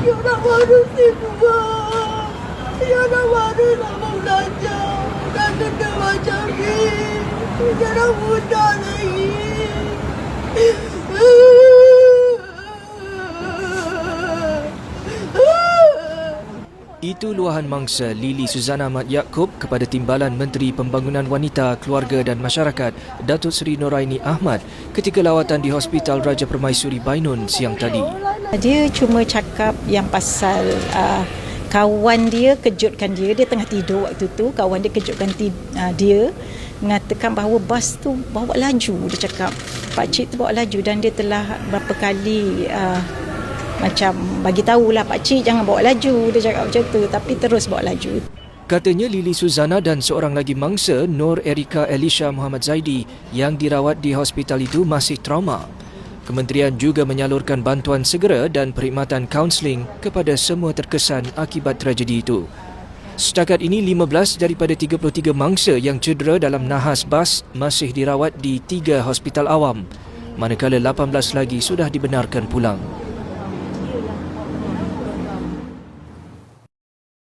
Ya nak baru semua. Ya nak baru nak mau belajar. Dan macam ni. Ya nak muda lagi. Itu luahan mangsa Lili Suzana Mat Yaakob kepada Timbalan Menteri Pembangunan Wanita, Keluarga dan Masyarakat Datuk Seri Noraini Ahmad ketika lawatan di Hospital Raja Permaisuri Bainun siang tadi. Dia cuma cakap yang pasal uh, kawan dia kejutkan dia. Dia tengah tidur waktu tu. Kawan dia kejutkan ti, uh, dia mengatakan bahawa bas tu bawa laju. Dia cakap Pak Cik tu bawa laju dan dia telah berapa kali uh, macam bagi tahulah Pak Cik jangan bawa laju. Dia cakap macam tu tapi terus bawa laju. Katanya Lili Suzana dan seorang lagi mangsa Nur Erika Elisha Muhammad Zaidi yang dirawat di hospital itu masih trauma. Kementerian juga menyalurkan bantuan segera dan perkhidmatan kaunseling kepada semua terkesan akibat tragedi itu. Setakat ini 15 daripada 33 mangsa yang cedera dalam nahas bas masih dirawat di tiga hospital awam manakala 18 lagi sudah dibenarkan pulang.